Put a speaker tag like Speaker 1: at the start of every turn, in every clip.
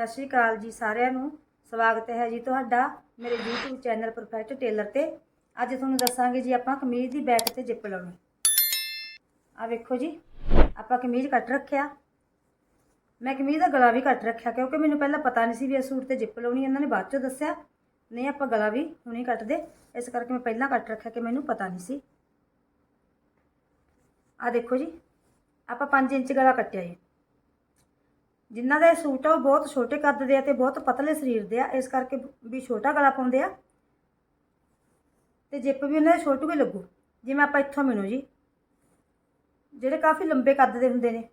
Speaker 1: ਸਤਿ ਸ਼੍ਰੀ ਅਕਾਲ ਜੀ ਸਾਰਿਆਂ ਨੂੰ। ਸਵਾਗਤ ਹੈ ਜੀ ਤੁਹਾਡਾ ਮੇਰੇ YouTube ਚੈਨਲ ਪਰਫੈਕਟ ਟੇਲਰ ਤੇ। ਅੱਜ ਤੁਹਾਨੂੰ ਦੱਸਾਂਗੇ ਜੀ ਆਪਾਂ ਕਮੀਜ਼ ਦੀ ਬੈਕ ਤੇ ਜਿੱਪ ਲਾਉਣੀ। ਆ ਵੇਖੋ ਜੀ, ਆਪਾਂ ਕਮੀਜ਼ ਕੱਟ ਰੱਖਿਆ। ਮੈਂ ਕਮੀਜ਼ ਦਾ ਗਲਾ ਵੀ ਕੱਟ ਰੱਖਿਆ ਕਿਉਂਕਿ ਮੈਨੂੰ ਪਹਿਲਾਂ ਪਤਾ ਨਹੀਂ ਸੀ ਵੀ ਇਹ ਸੂਟ ਤੇ ਜਿੱਪ ਲਾਉਣੀ, ਇਹਨਾਂ ਨੇ ਬਾਅਦ ਚੋਂ ਦੱਸਿਆ। ਨਹੀਂ, ਆਪਾਂ ਗਲਾ ਵੀ ਹੁਣੇ ਕੱਟਦੇ। ਇਸ ਕਰਕੇ ਮੈਂ ਪਹਿਲਾਂ ਕੱਟ ਰੱਖਿਆ ਕਿ ਮੈਨੂੰ ਪਤਾ ਨਹੀਂ ਸੀ। ਆ ਦੇਖੋ ਜੀ, ਆਪਾਂ 5 ਇੰਚ ਗਲਾ ਕੱਟਿਆ ਜੀ। ਜਿਨ੍ਹਾਂ ਦਾ ਇਹ ਸੂਟ ਆ ਉਹ ਬਹੁਤ ਛੋਟੇ ਕੱਦ ਦੇ ਆ ਤੇ ਬਹੁਤ ਪਤਲੇ ਸਰੀਰ ਦੇ ਆ, ਇਸ ਕਰਕੇ ਵੀ ਛੋਟਾ ਗਲਾ ਪਾਉਂਦੇ ਆ। ਤੇ ਜਿੱਪ ਵੀ ਉਹਨਾਂ ਦੇ ਛੋਟੂ ਹੀ ਲੱਗੂ। ਜਿਵੇਂ ਆਪਾਂ ਇੱਥੋਂ ਮਿਣੋ ਜੀ। ਜਿਹੜੇ ਕਾਫੀ ਲੰਬੇ ਕੱਦ ਦੇ ਹੁੰਦੇ ਨੇ,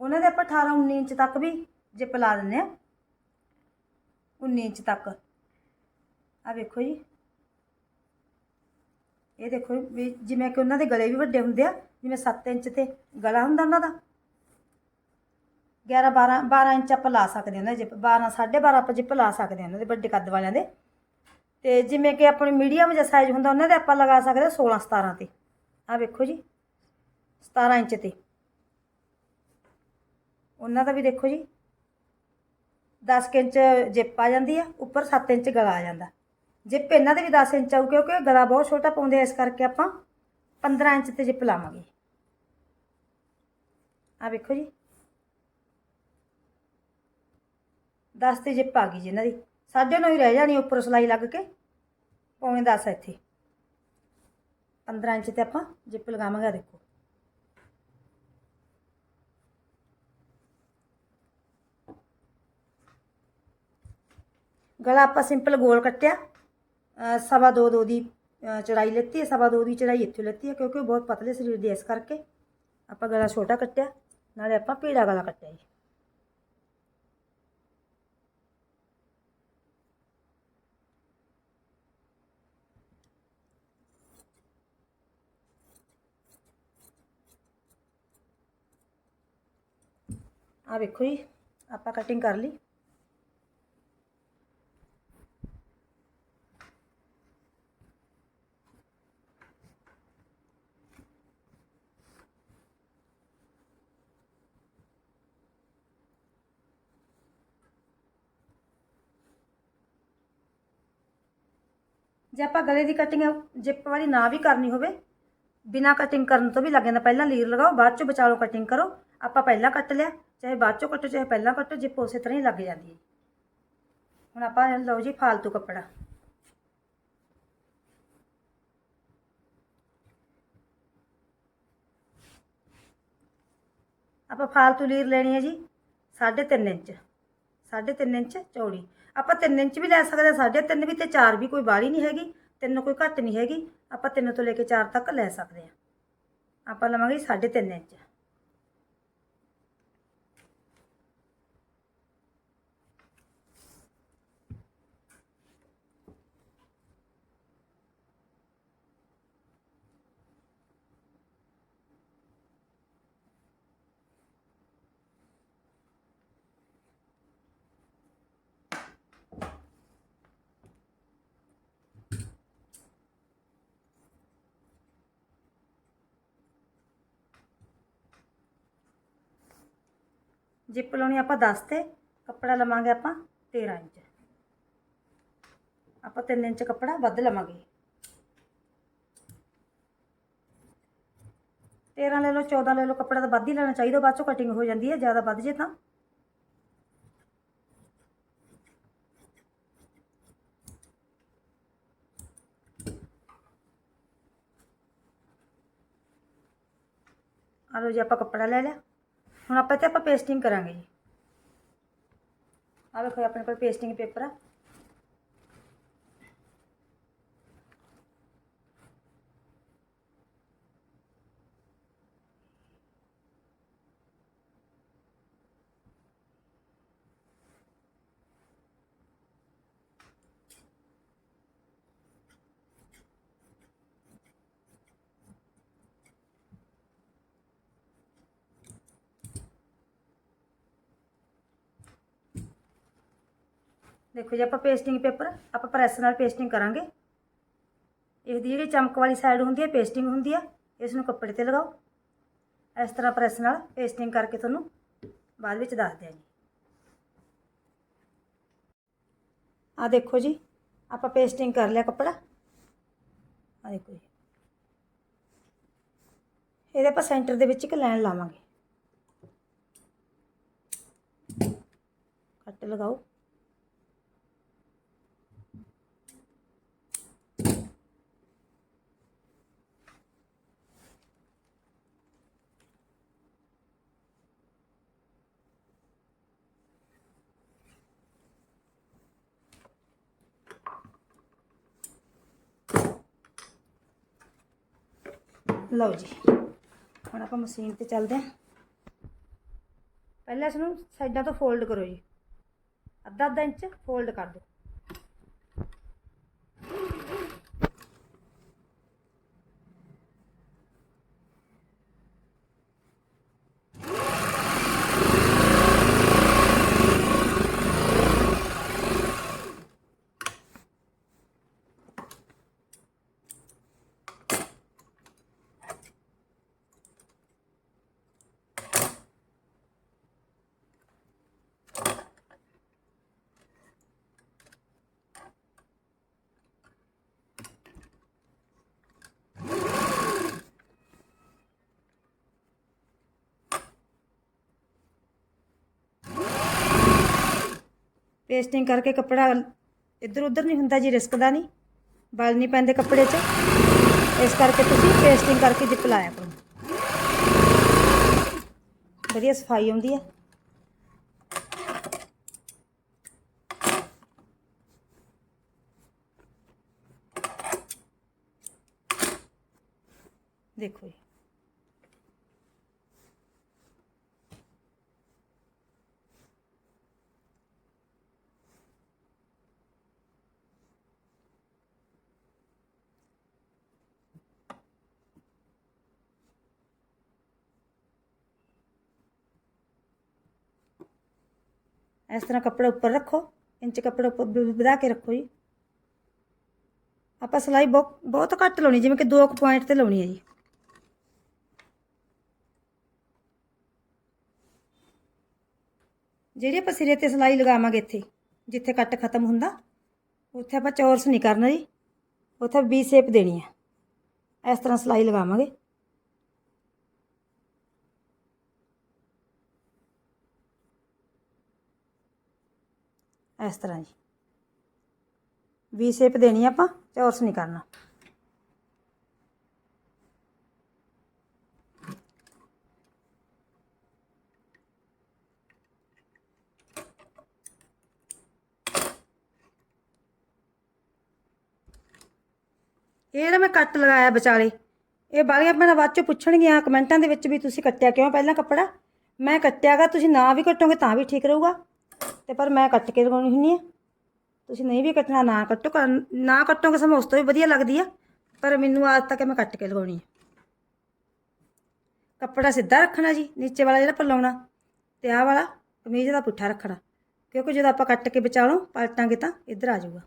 Speaker 1: ਉਹਨਾਂ ਦੇ ਆਪਾਂ 18 19 ਇੰਚ ਤੱਕ ਵੀ ਜਿੱਪ ਲਾ ਦਿੰਦੇ ਆ। 19 ਇੰਚ ਤੱਕ। ਆ ਵੇਖੋ ਜੀ। ਇਹ ਦੇਖੋ ਵੀ ਜਿਵੇਂ ਕਿ ਉਹਨਾਂ ਦੇ ਗਲੇ ਵੀ ਵੱਡੇ ਹੁੰਦੇ ਆ, ਜਿਵੇਂ 7 ਇੰਚ ਤੇ ਗਲਾ ਹੁੰਦਾ ਉਹਨਾਂ ਦਾ। 11 12 12 ਇੰਚ ਆਪਾਂ ਲਾ ਸਕਦੇ ਹਾਂ ਉਹਨਾਂ ਦੇ ਜਿੱਪ 12 12.5 ਆਪਾਂ ਜਿੱਪ ਲਾ ਸਕਦੇ ਹਾਂ ਉਹਨਾਂ ਦੇ ਵੱਡੇ ਕੱਦ ਵਾਲਿਆਂ ਦੇ। ਤੇ ਜਿਵੇਂ ਕਿ ਆਪਣੇ ਮੀਡੀਅਮ ਜਿਹਾ ਸਾਈਜ਼ ਹੁੰਦਾ ਉਹਨਾਂ ਦੇ ਆਪਾਂ ਲਗਾ ਸਕਦੇ ਹਾਂ 16 17 ਤੇ। ਆ ਵੇਖੋ ਜੀ 17 ਇੰਚ ਤੇ। ਉਹਨਾਂ ਦਾ ਵੀ ਦੇਖੋ ਜੀ 10 ਕੁ ਇੰਚ ਜਿੱਪ ਆ ਜਾਂਦੀ ਆ, ਉੱਪਰ 7 ਇੰਚ ਗਲਾ ਆ ਜਾਂਦਾ। ਜਿੱਪ ਇਹਨਾਂ ਦੇ ਵੀ 10 ਇੰਚ ਆਊ ਕਿਉਂਕਿ ਗਲਾ ਬਹੁਤ ਛੋਟਾ ਪਾਉਂਦੇ ਆ, ਇਸ ਕਰਕੇ ਆਪਾਂ 15 ਇੰਚ ਤੇ ਜਿੱਪ ਲਾਵਾਂਗੇ। ਆ ਵੇਖੋ ਜੀ 10 ਤੇ ਜਿੱਪ ਆ ਗਈ ਜੀ ਇਹਨਾਂ ਦੀ। ਸਾਜੇ ਨੂੰ ਹੀ ਰਹਿ ਜਾਣੀ ਉੱਪਰ ਸਲਾਈ ਲੱਗ ਕੇ। ਪੌਣੇ 10 ਇੱਥੇ। 15 ਇੰਚ ਤੇ ਆਪਾਂ ਜਿੱਪ ਲਗਾਵਾਂਗੇ ਦੇਖੋ। ਗਲਾ ਆਪਾਂ ਸਿੰਪਲ ਗੋਲ ਕੱਟਿਆ। ਸਵਾ ਦੋ ਦੋ ਦੀ ਚੜਾਈ ਲੈਤੀ ਹੈ, ਸਵਾ ਦੋ ਦੀ ਚੌੜਾਈ ਇੱਥੇ ਲੈਤੀ ਹੈ, ਕਿਉਂਕਿ ਉਹ ਬਹੁਤ ਪਤਲੇ ਸਰੀਰ ਦੇ ਇਸ ਕਰਕੇ। ਆਪਾਂ ਗਲਾ ਛੋਟਾ ਕੱਟਿਆ, ਨਾਲੇ ਆਪਾਂ ਪੀੜਾ ਗਲਾ ਕੱਟਿਆ ਜੀ। ਆ ਵੇਖੋ ਜੀ ਆਪਾਂ ਕਟਿੰਗ ਕਰ ਲਈ ਜੇ ਆਪਾਂ ਗਲੇ ਦੀ ਕਟਿੰਗ ਜਿੱਪ ਵਾਲੀ ਨਾ ਵੀ ਕਰਨੀ ਹੋਵੇ ਬਿਨਾ ਕਟਿੰਗ ਕਰਨ ਤੋਂ ਵੀ ਲੱਗ ਜਾਂਦਾ ਪਹਿਲਾਂ ਲੀਰ ਲਗਾਓ ਬਾਅਦ ਚੋਂ ਵਿਚਾਲੋ ਕਟਿੰਗ ਕਰੋ ਆਪਾਂ ਪਹਿਲਾਂ ਕੱਟ ਲਿਆ ਚਾਹੇ ਬਾਅਦ ਚੋਂ ਕੱਟੋ ਚਾਹੇ ਪਹਿਲਾਂ ਕੱਟੋ ਜਿੱਪ ਉਸੇ ਤਰ੍ਹਾਂ ਹੀ ਲੱਗ ਜਾਂਦੀ ਹੈ ਹੁਣ ਆਪਾਂ ਲਓ ਜੀ ਫਾਲਤੂ ਕੱਪੜਾ ਆਪਾਂ ਫਾਲਤੂ ਲੀਰ ਲੈਣੀ ਹੈ ਜੀ 3.5 ਇੰਚ 3.5 ਇੰਚ ਚੌੜੀ ਆਪਾਂ 3 ਇੰਚ ਵੀ ਲੈ ਸਕਦੇ ਹਾਂ 3.5 ਵੀ ਤੇ 4 ਵੀ ਕੋਈ ਬਾਲੀ ਨਹੀਂ ਹੈਗੀ ਤਿੰਨ ਕੋਈ ਘੱਟ ਨਹੀਂ ਹੈਗੀ ਆਪਾਂ ਤਿੰਨ ਤੋਂ ਲੈ ਕੇ 4 ਤੱਕ ਲੈ ਸਕਦੇ ਹਾਂ ਆਪਾਂ ਲਵਾਂਗੇ 3.5 ਇੰਚ ਜਿੱਪ ਲਾਉਣੀ ਆਪਾਂ 10 ਤੇ, ਕੱਪੜਾ ਲਵਾਂਗੇ ਆਪਾਂ 13 ਇੰਚ। ਆਪਾਂ 3 ਇੰਚ ਕੱਪੜਾ ਵੱਧ ਲਵਾਂਗੇ। 13 ਲੈ ਲਓ 14 ਲੈ ਲਓ, ਕੱਪੜਾ ਤਾਂ ਵੱਧ ਹੀ ਲੈਣਾ ਚਾਹੀਦਾ, ਬਾਅਦ ਚੋਂ ਕਟਿੰਗ ਹੋ ਜਾਂਦੀ ਹੈ, ਜ਼ਿਆਦਾ ਵੱਧ ਜੇ ਤਾਂ। ਆ ਲਓ ਜੀ, ਆਪਾਂ ਕੱਪੜਾ ਲੈ ਲਿਆ। ਹੁਣ ਆਪਾਂ ਤੇ ਆਪਾਂ ਪੇਸਟਿੰਗ ਕਰਾਂਗੇ ਜੀ। ਆ ਵੇਖੋ ਆਪਣੇ ਕੋਲ ਪੇਸਟਿੰਗ ਪੇਪਰ ਆ। ਦੇਖੋ ਜੀ, ਆਪਾਂ ਪੇਸਟਿੰਗ ਪੇਪਰ ਆਪਾਂ ਪ੍ਰੈਸ ਨਾਲ ਪੇਸਟਿੰਗ ਕਰਾਂਗੇ। ਇਸ ਦੀ ਜਿਹੜੀ ਚਮਕ ਵਾਲੀ ਸਾਈਡ ਹੁੰਦੀ ਹੈ ਪੇਸਟਿੰਗ ਹੁੰਦੀ ਆ ਇਸ ਨੂੰ ਕੱਪੜੇ ਤੇ ਲਗਾਓ। ਇਸ ਤਰ੍ਹਾਂ ਪ੍ਰੈਸ ਨਾਲ ਪੇਸਟਿੰਗ ਕਰਕੇ ਤੁਹਾਨੂੰ ਬਾਅਦ ਵਿੱਚ ਦੱਸ ਦਿਆਂ ਜੀ। ਆ ਦੇਖੋ ਜੀ, ਆਪਾਂ ਪੇਸਟਿੰਗ ਕਰ ਲਿਆ ਕੱਪੜਾ। ਆ ਦੇਖੋ ਜੀ। ਇਹਦੇ ਆਪਾਂ ਸੈਂਟਰ ਦੇ ਵਿੱਚ ਇੱਕ ਲਾਈਨ ਲਾਵਾਂਗੇ। ਕੱਟ ਲਗਾਓ। ਲਓ ਜੀ। ਹੁਣ ਆਪਾਂ ਮਸ਼ੀਨ ਤੇ ਚੱਲਦੇ ਹਾਂ। ਪਹਿਲਾਂ ਇਸ ਨੂੰ ਸਾਈਡਾਂ ਤੋਂ ਫੋਲਡ ਕਰੋ ਜੀ। ਅੱਧਾ ਅੱਧਾ ਇੰਚ ਫੋਲਡ ਕਰ ਦਿਓ। ਪੇਸਟਿੰਗ ਕਰਕੇ ਕੱਪੜਾ ਇੱਧਰ ਉੱਧਰ ਨਹੀਂ ਹੁੰਦਾ ਜੀ ਰਿਸਕਦਾ ਨਹੀਂ। ਬਲ ਨਹੀਂ ਪੈਂਦੇ ਕੱਪੜੇ 'ਚ। ਇਸ ਕਰਕੇ ਤੁਸੀਂ ਪੇਸਟਿੰਗ ਕਰਕੇ ਜਿਪ ਲਾਇਆ ਕਰੋ। ਵਧੀਆ ਸਫ਼ਾਈ ਆਉਂਦੀ ਹੈ ਦੇਖੋ ਜੀ। ਇਸ ਤਰ੍ਹਾਂ ਕੱਪੜੇ ਉੱਪਰ ਰੱਖੋ, ਇੰਚ ਕੱਪੜੇ ਉੱਪਰ ਵਧਾ ਕੇ ਰੱਖੋ ਜੀ। ਆਪਾਂ ਸਿਲਾਈ ਬਹੁਤ ਬਹੁਤ ਘੱਟ ਲਾਉਣੀ, ਜਿਵੇਂ ਕਿ 2 ਪੁਆਇੰਟ ਤੇ ਲਾਉਣੀ ਹੈ ਜੀ। ਜਿਹੜੀ ਆਪਾਂ ਸਿਰੇ ਤੇ ਸਿਲਾਈ ਲਗਾਵਾਂਗੇ ਇੱਥੇ, ਜਿੱਥੇ ਕੱਟ ਖਤਮ ਹੁੰਦਾ, ਉੱਥੇ ਆਪਾਂ ਚੌਰਸ ਨਹੀਂ ਕਰਨਾ ਜੀ, ਉੱਥੇ ਵੀ ਸ਼ੇਪ ਦੇਣੀ ਹੈ। ਇਸ ਤਰ੍ਹਾਂ ਸਿਲਾਈ ਲਗਾਵਾਂਗੇ। ਇਸ ਤਰ੍ਹਾਂ ਜੀ। ਵੀ ਸ਼ੇਪ ਦੇਣੀ ਆ ਆਪਾਂ ਚੌਰਸ ਨਹੀਂ ਕਰਨਾ। ਇਹ ਜਿਹੜਾ ਮੈਂ ਕੱਟ ਲਗਾਇਆ ਵਿਚਾਲੇ। ਇਹ ਬਾਲੀਆਂ ਭੈਣਾਂ ਬਾਅਦ ਚੋਂ ਪੁੱਛਣਗੀਆਂ, ਕਮੈਂਟਾਂ ਦੇ ਵਿੱਚ ਵੀ ਤੁਸੀਂ ਕੱਟਿਆ ਕਿਉਂ ਪਹਿਲਾਂ ਕੱਪੜਾ? ਮੈਂ ਕੱਟਿਆਗਾ, ਤੁਸੀਂ ਨਾ ਵੀ ਕੱਟੋਗੇ ਤਾਂ ਵੀ ਠੀਕ ਰਹੂਗਾ। ਤੇ ਪਰ ਮੈਂ ਕੱਟ ਕੇ ਲਗਾਉਣੀ ਹੁੰਦੀ ਆ ਤੁਸੀਂ ਨਹੀਂ ਵੀ ਕੱਟਣਾ, ਨਾ ਕੱਟੋ ਨਾ ਕੱਟੋਗੇ ਸਮਾਂ ਉਸ ਤੋਂ ਵੀ ਵਧੀਆ ਲੱਗਦੀ ਆ। ਪਰ ਮੈਨੂੰ ਆਜ ਤੱਕ ਮੈਂ ਕੱਟ ਕੇ ਲਗਾਉਣੀ ਆ। ਕੱਪੜਾ ਸਿੱਧਾ ਰੱਖਣਾ ਜੀ, ਨੀਚੇ ਵਾਲਾ ਜਿਹੜਾ ਪਲਾਉਣਾ, ਤੇ ਆਹ ਵਾਲਾ ਕਮੀਜ਼ ਦਾ ਪੁੱਠਾ ਰੱਖਣਾ। ਕਿਉਂਕਿ ਜਦੋਂ ਆਪਾਂ ਕੱਟ ਕੇ ਵਿਚਾਲੋਂ, ਪਲਟਾਂਗੇ ਤਾਂ ਇੱਧਰ ਆ ਜਾਊਗਾ।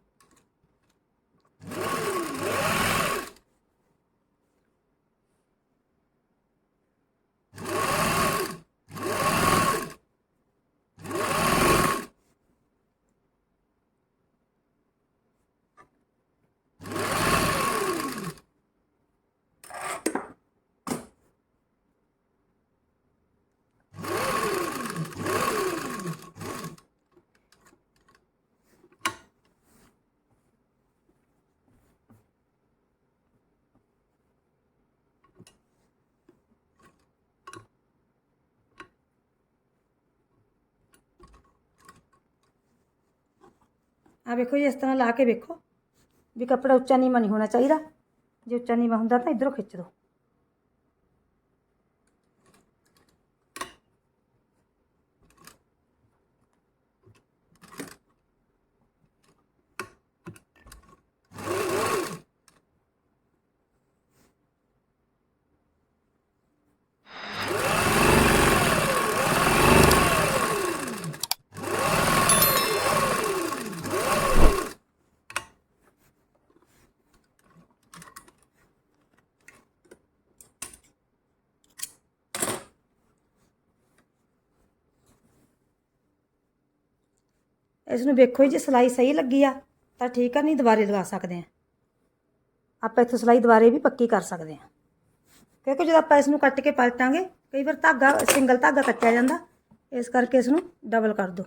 Speaker 1: ਆ ਵੇਖੋ ਜੀ, ਇਸ ਤਰ੍ਹਾਂ ਲਾ ਕੇ ਵੇਖੋ ਵੀ ਕੱਪੜਾ ਉੱਚਾ ਨੀਵਾਂ ਨਹੀਂ ਹੋਣਾ ਚਾਹੀਦਾ। ਜੇ ਉੱਚਾ ਨੀਵਾਂ ਹੁੰਦਾ ਤਾਂ ਇਧਰੋਂ ਖਿੱਚ ਦਿਓ। ਇਸ ਨੂੰ ਵੇਖੋ ਜੀ ਜੇ ਸਿਲਾਈ ਸਹੀ ਲੱਗੀ ਆ, ਤਾਂ ਠੀਕ ਆ, ਨਹੀਂ ਦੁਬਾਰੇ ਲਗਾ ਸਕਦੇ ਆ। ਆਪਾਂ ਇੱਥੋਂ ਸਿਲਾਈ ਦੁਬਾਰੇ ਵੀ ਪੱਕੀ ਕਰ ਸਕਦੇ ਆ। ਕਿਉਂਕਿ ਜਦੋਂ ਆਪਾਂ ਇਸ ਨੂੰ ਕੱਟ ਕੇ ਪਲਟਾਂਗੇ, ਕਈ ਵਾਰ ਧਾਗਾ, ਸਿੰਗਲ ਧਾਗਾ ਕੱਟਿਆ ਜਾਂਦਾ, ਇਸ ਕਰਕੇ ਇਸ ਨੂੰ ਡਬਲ ਕਰ ਦਿਓ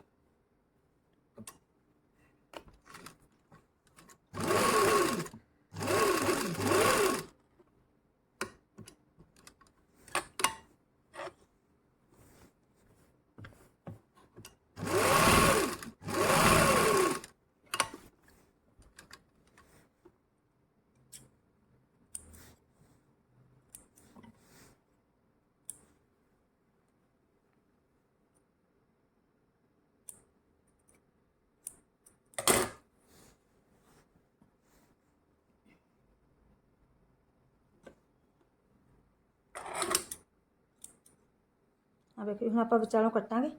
Speaker 1: ਆ ਵੇਖੋ ਹੁਣ ਆਪਾਂ ਵਿਚਾਲੋਂ ਕੱਟਾਂਗੇ।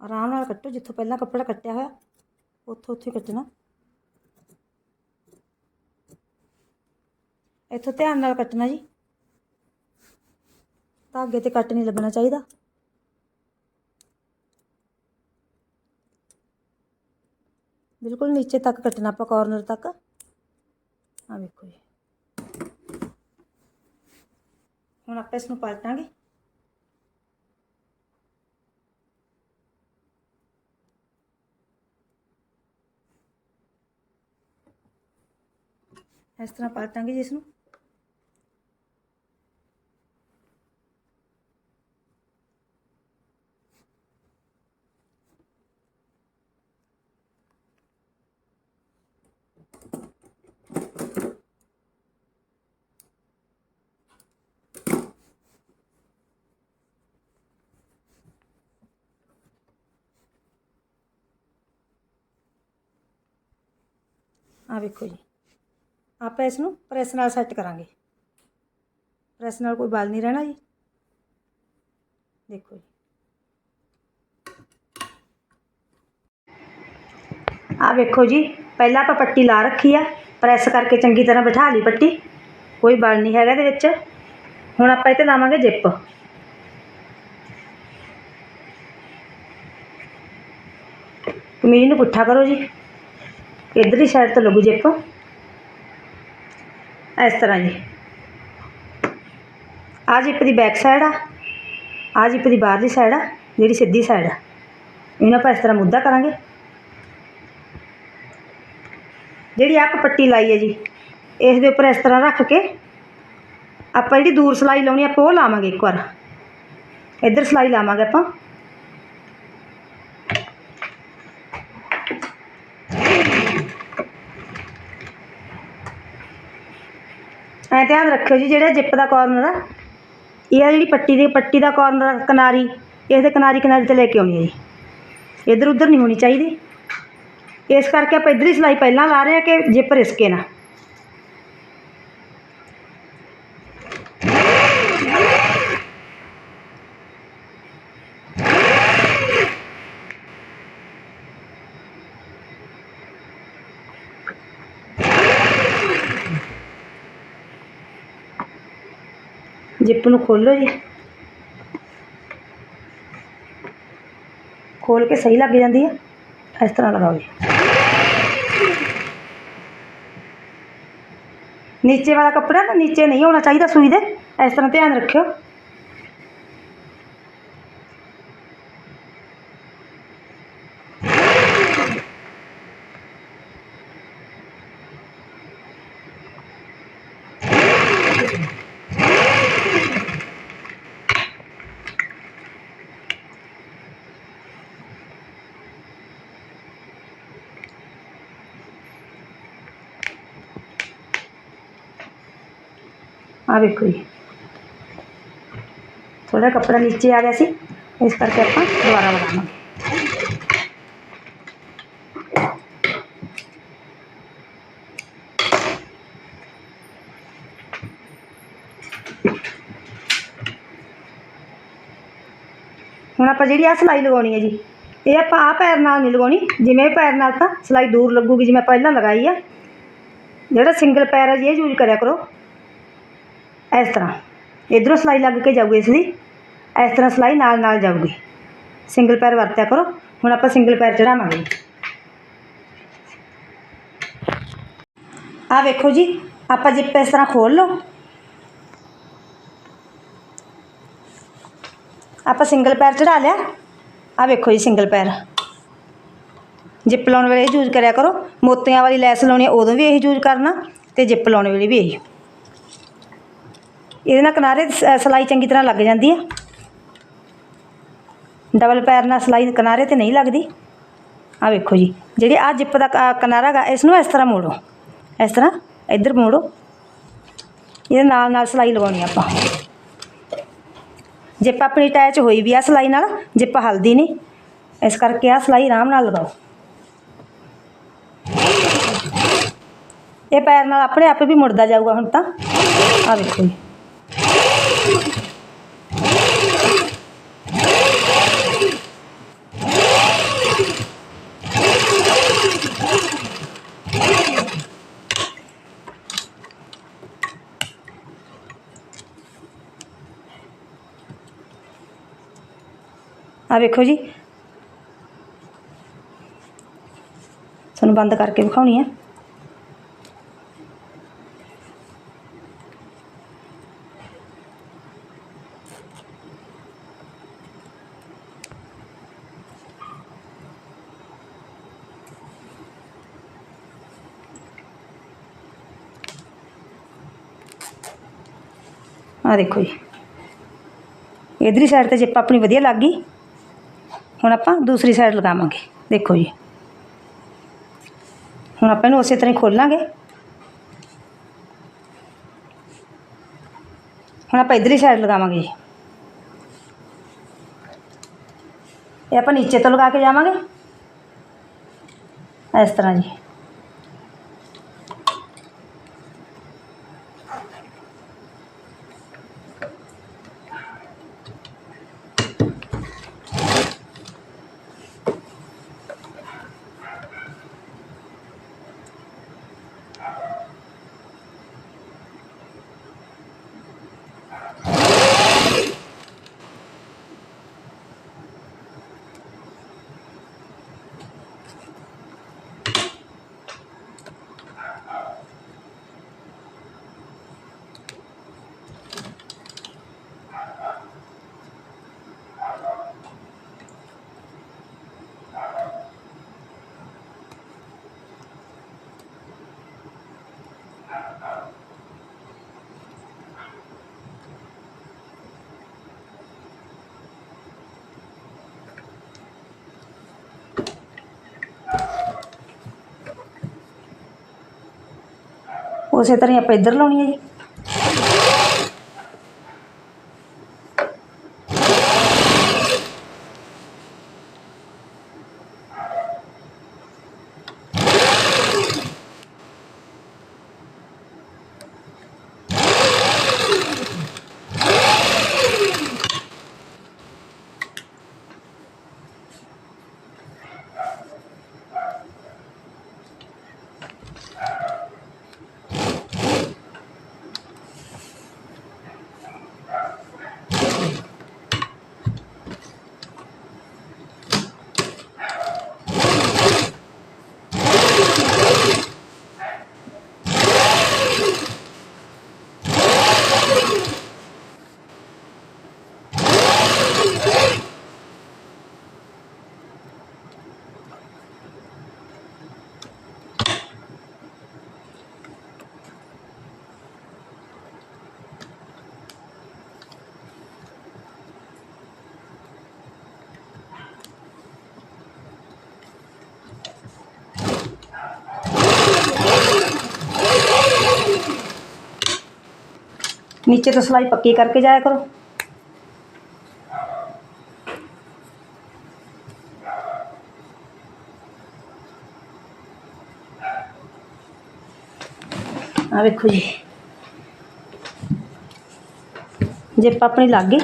Speaker 1: ਆਰਾਮ ਨਾਲ ਕੱਟੋ, ਜਿੱਥੋਂ ਪਹਿਲਾਂ ਕੱਪੜਾ ਕੱਟਿਆ ਹੋਇਆ, ਉੱਥੋਂ ਉੱਥੇ ਕੱਟਣਾ। ਇੱਥੋਂ ਧਿਆਨ ਨਾਲ ਕੱਟਣਾ ਜੀ। ਧਾਗੇ ਤੇ ਕੱਟ ਨਹੀਂ ਲੱਗਣਾ ਚਾਹੀਦਾ। ਬਿਲਕੁਲ ਨੀਚੇ ਤੱਕ ਕੱਟਣਾ ਆਪਾਂ ਕਾਰਨਰ ਤੱਕ। ਆ ਵੇਖੋ ਜੀ। ਹੁਣ ਆਪਾਂ ਇਸ ਨੂੰ ਪਲਟਾਂਗੇ ਇਸ ਤਰ੍ਹਾਂ ਪਲਟਾਂਗੇ ਜੀ ਇਸ ਨੂੰ ਆ ਵੇਖੋ ਜੀ। ਆਪਾਂ ਇਸ ਨੂੰ ਪ੍ਰੈਸ ਨਾਲ ਸੈੱਟ ਕਰਾਂਗੇ। ਪ੍ਰੈਸ ਨਾਲ ਕੋਈ ਬਲ ਨਹੀਂ ਰਹਿਣਾ ਜੀ। ਦੇਖੋ ਜੀ। ਆ ਵੇਖੋ ਜੀ, ਪਹਿਲਾਂ ਆਪਾਂ ਪੱਟੀ ਲਾ ਰੱਖੀ ਆ। ਪ੍ਰੈਸ ਕਰਕੇ ਚੰਗੀ ਤਰ੍ਹਾਂ ਬਿਠਾ ਲਈ ਪੱਟੀ। ਕੋਈ ਬਲ ਨਹੀਂ ਹੈਗਾ ਇਹਦੇ ਵਿੱਚ। ਹੁਣ ਆਪਾਂ ਇਹ ਤੇ ਲਾਵਾਂਗੇ ਜਿੱਪ। ਕਮੀਜ਼ ਨੂੰ ਪੁੱਠਾ ਕਰੋ ਜੀ। ਇਧਰਲੀ ਸਾਈਡ ਤੋਂ ਲੱਗੂ ਜਿੱਪ ਇਸ ਤਰ੍ਹਾਂ ਜੀ। ਆ ਜਿੱਪ ਦੀ ਬੈਕ ਸਾਈਡ ਆ। ਆ ਜਿੱਪ ਦੀ ਬਾਹਰਲੀ ਸਾਈਡ ਆ, ਜਿਹੜੀ ਸਿੱਧੀ ਸਾਈਡ ਆ। ਇਹਨੂੰ ਆਪਾਂ ਇਸ ਤਰ੍ਹਾਂ ਮੁੱਦਾ ਕਰਾਂਗੇ। ਜਿਹੜੀ ਆਪ ਪੱਟੀ ਲਾਈ ਹੈ ਜੀ ਇਸ ਦੇ ਉੱਪਰ ਇਸ ਤਰ੍ਹਾਂ ਰੱਖ ਕੇ ਆਪਾਂ ਜਿਹੜੀ ਦੂਰ ਸਲਾਈ ਲਾਉਣੀ ਆਪਾਂ ਉਹ ਲਾਵਾਂਗੇ ਇੱਕ ਵਾਰ। ਇੱਧਰ ਸਲਾਈ ਲਾਵਾਂਗੇ ਆਪਾਂ। ਐ ਧਿਆਨ ਰੱਖਿਓ ਜੀ, ਜਿਹੜਾ ਜਿੱਪ ਦਾ ਕਾਰਨਰ ਆ, ਇਹ ਆ ਜਿਹੜੀ ਪੱਟੀ ਦੀ, ਪੱਟੀ ਦਾ ਕਾਰਨਰ ਕਿਨਾਰੀ। ਇਸ ਦੇ ਕਿਨਾਰੀ ਕਿਨਾਰੀ ਤੇ ਲੈ ਕੇ ਆਉਣੀ ਹੈ ਜੀ। ਇੱਧਰ ਉੱਧਰ ਨਹੀਂ ਹੋਣੀ ਚਾਹੀਦੀ। ਇਸ ਕਰਕੇ ਆਪਾਂ ਇੱਧਰ ਹੀ ਸਿਲਾਈ ਪਹਿਲਾਂ ਲਾ ਰਹੇ ਆ ਕਿ ਜਿੱਪ ਰਿਸਕੇ ਨਾ। ਜਿੱਪ ਨੂੰ ਖੋਲੋ ਜੀ। ਖੋਲ ਕੇ ਸਹੀ ਲੱਗ ਜਾਂਦੀ ਹੈ ਇਸ ਤਰ੍ਹਾਂ ਲਗਾਓ ਜੀ। ਨੀਚੇ ਵਾਲਾ ਕੱਪੜਾ ਨਾ ਨੀਚੇ ਨਹੀਂ ਹੋਣਾ ਚਾਹੀਦਾ ਸੂਈ ਦੇ। ਇਸ ਤਰ੍ਹਾਂ ਧਿਆਨ ਰੱਖਿਓ। ਆ ਵੇਖੋ ਜੀ ਥੋੜਾ ਕੱਪੜਾ ਨੀਚੇ ਆ ਗਿਆ ਸੀ ਇਸ ਕਰਕੇ ਆਪਾਂ ਦੁਬਾਰਾ ਲਗਾਵਾਂਗੇ ਹੁਣ ਆਪਾਂ ਜਿਹੜੀ ਆ ਸਿਲਾਈ ਲਗਾਉਣੀ ਹੈ ਜੀ, ਇਹ ਆਪਾਂ ਆ ਪੈਰ ਨਾਲ ਨਹੀਂ ਲਗਾਉਣੀ। ਜਿਵੇਂ ਇਹ ਪੈਰ ਨਾਲ ਤਾਂ ਸਿਲਾਈ ਦੂਰ ਲੱਗੂਗੀ ਜਿਵੇਂ ਪਹਿਲਾਂ ਲਗਾਈ ਆ। ਜਿਹੜਾ ਸਿੰਗਲ ਪੈਰ ਹੈ ਜੀ, ਇਹ ਯੂਜ਼ ਕਰਿਆ ਕਰੋ। ਇਸ ਤਰ੍ਹਾਂ। ਇਧਰੋਂ ਸਿਲਾਈ ਲੱਗ ਕੇ ਜਾਊਗੀ ਇਸ ਦੀ। ਇਸ ਤਰ੍ਹਾਂ ਸਿਲਾਈ ਨਾਲ ਨਾਲ ਜਾਊਗੀ। ਸਿੰਗਲ ਪੈਰ ਵਰਤਿਆ ਕਰੋ। ਹੁਣ ਆਪਾਂ ਸਿੰਗਲ ਪੈਰ ਚੜਾਵਾਂਗੇ ਆ ਵੇਖੋ ਜੀ, ਆਪਾਂ ਜਿੱਪ ਇਸ ਤਰ੍ਹਾਂ ਖੋਲ ਲਓ। ਆਪਾਂ ਸਿੰਗਲ ਪੈਰ ਚੜਾ ਲਿਆ। ਆ ਵੇਖੋ ਜੀ ਸਿੰਗਲ ਪੈਰ। ਜਿੱਪ ਲਾਉਣ ਵੇਲੇ ਇਹ ਯੂਜ਼ ਕਰਿਆ ਕਰੋ। ਮੋਤੀਆਂ ਵਾਲੀ ਲੈਸ ਲਾਉਣੀ ਉਦੋਂ ਵੀ ਇਹੀ ਯੂਜ਼ ਕਰਨਾ ਤੇ ਜਿੱਪ ਲਾਉਣ ਵੇਲੇ ਵੀ ਇਹੀ। ਇਹਦੇ ਨਾਲ ਕਿਨਾਰੇ ਤੇ ਸਿਲਾਈ ਚੰਗੀ ਤਰ੍ਹਾਂ ਲੱਗ ਜਾਂਦੀ ਹੈ ਡਬਲ ਪੈਰ ਨਾਲ ਸਿਲਾਈ ਕਿਨਾਰੇ ਤੇ ਨਹੀਂ ਲੱਗਦੀ। ਆ ਵੇਖੋ ਜੀ, ਜਿਹੜੀ ਆ ਜਿੱਪ ਦਾ ਕ- ਕਿਨਾਰਾ ਹੈਗਾ, ਇਸ ਨੂੰ ਇਸ ਤਰ੍ਹਾਂ ਮੋੜੋ। ਇਸ ਤਰ੍ਹਾਂ ਇੱਧਰ ਮੋੜੋ। ਇਹਦੇ ਨਾਲ ਨਾਲ ਸਿਲਾਈ ਲਗਾਉਣੀ ਆਪਾਂ। ਜਿੱਪ ਆਪਣੀ ਅਟੈਚ ਹੋਈ ਵੀ ਆ ਸਿਲਾਈ ਨਾਲ, ਜਿੱਪ ਹਲਦੀ ਨਹੀਂ। ਇਸ ਕਰਕੇ ਆ ਸਿਲਾਈ ਆਰਾਮ ਨਾਲ ਲਗਾਓ ਇਹ ਪੈਰ ਨਾਲ ਆਪਣੇ ਆਪ ਵੀ ਮੁੜਦਾ ਜਾਊਗਾ ਹੁਣ ਤਾਂ। ਆ ਵੇਖੋ ਜੀ। ਆ ਵੇਖੋ ਜੀ ਤੁਹਾਨੂੰ ਬੰਦ ਕਰਕੇ ਵਿਖਾਉਣੀ ਹੈ ਆ ਦੇਖੋ ਜੀ ਇਧਰਲੀ ਸਾਈਡ ਤੇ ਜਿੱਪ ਆਪਣੀ ਵਧੀਆ ਲੱਗ ਗਈ ਹੁਣ ਆਪਾਂ ਦੂਸਰੀ ਸਾਈਡ ਲਗਾਵਾਂਗੇ। ਦੇਖੋ ਜੀ। ਹੁਣ ਆਪਾਂ ਇਹਨੂੰ ਉਸੇ ਤਰ੍ਹਾਂ ਹੀ ਖੋਲਾਂਗੇ। ਹੁਣ ਆਪਾਂ ਇਧਰਲੀ ਸਾਈਡ ਲਗਾਵਾਂਗੇ ਜੀ। ਇਹ ਆਪਾਂ ਨੀਚੇ ਤੋਂ ਲਗਾ ਕੇ ਜਾਵਾਂਗੇ। ਇਸ ਤਰ੍ਹਾਂ ਜੀ। ਉਸੇ ਤਰ੍ਹਾਂ ਹੀ ਆਪਾਂ ਇੱਧਰ ਲਾਉਣੀ ਹੈ ਜੀ। ਨੀਚੇ ਤੋਂ ਸਿਲਾਈ ਪੱਕੀ ਕਰਕੇ ਜਾਇਆ ਕਰੋ ਆ ਵੇਖੋ ਜੀ ਜਿੱਪ ਆਪਣੀ ਲੱਗ ਗਈ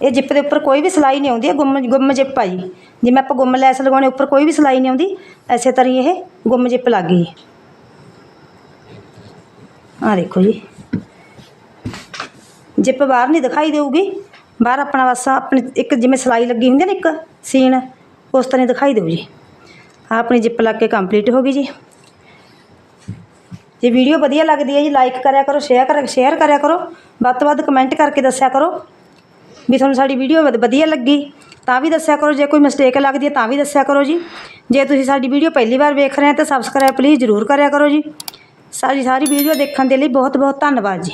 Speaker 1: ਇਹ ਜਿੱਪ ਦੇ ਉੱਪਰ ਕੋਈ ਵੀ ਸਿਲਾਈ ਨਹੀਂ ਆਉਂਦੀ ਇਹ ਗੁੰਮ ਗੁੰਮ ਜਿੱਪ ਆ ਜੀ ਜਿਵੇਂ ਆਪਾਂ ਗੁੰਮ ਲੈਸ ਲਗਾਉਣੇ ਉੱਪਰ ਕੋਈ ਵੀ ਸਿਲਾਈ ਨਹੀਂ ਆਉਂਦੀ ਐਸੇ ਤਰ੍ਹਾਂ ਹੀ ਇਹ ਗੁੰਮ ਜਿੱਪ ਲੱਗ ਗਈ ਆ ਦੇਖੋ ਜੀ। ਜਿੱਪ ਬਾਹਰ ਨਹੀਂ ਦਿਖਾਈ ਦੇਊਗੀ। ਬਾਹਰ ਆਪਣਾ ਬਸ ਆਪਣੀ ਇੱਕ ਜਿਵੇਂ ਸਿਲਾਈ ਲੱਗੀ ਹੁੰਦੀ ਨਾ ਇੱਕ ਸੀਨ, ਉਸ ਤਰ੍ਹਾਂ ਹੀ ਦਿਖਾਈ ਦੇਊ ਜੀ। ਆਹ ਆਪਣੀ ਜਿੱਪ ਲੱਗ ਕੇ ਕੰਪਲੀਟ ਹੋ ਗਈ ਜੀ। ਜੇ ਵੀਡੀਓ ਵਧੀਆ ਲੱਗਦੀ ਹੈ ਜੀ ਲਾਈਕ ਕਰਿਆ ਕਰੋ ਸ਼ੇਅਰ ਕਰ ਸ਼ੇਅਰ ਕਰਿਆ ਕਰੋ। ਵੱਧ ਤੋਂ ਵੱਧ ਕਮੈਂਟ ਕਰਕੇ ਦੱਸਿਆ ਕਰੋ ਵੀ ਤੁਹਾਨੂੰ ਸਾਡੀ ਵੀਡੀਓ ਵਧੀਆ ਲੱਗੀ। ਤਾਂ ਵੀ ਦੱਸਿਆ ਕਰੋ, ਜੇ ਕੋਈ ਮਿਸਟੇਕ ਲੱਗਦੀ ਹੈ ਤਾਂ ਵੀ ਦੱਸਿਆ ਕਰੋ ਜੀ। ਜੇ ਤੁਸੀਂ ਸਾਡੀ ਵੀਡੀਓ ਪਹਿਲੀ ਵਾਰ ਵੇਖ ਰਹੇ ਹੋ ਤਾਂ ਸਬਸਕ੍ਰਾਈਬ ਪਲੀਜ਼ ਜ਼ਰੂਰ ਕਰਿਆ ਕਰੋ ਜੀ। ਸਾਡੀ ਸਾਰੀ ਵੀਡੀਓ ਦੇਖਣ ਦੇ ਲਈ ਬਹੁਤ ਬਹੁਤ ਧੰਨਵਾਦ ਜੀ।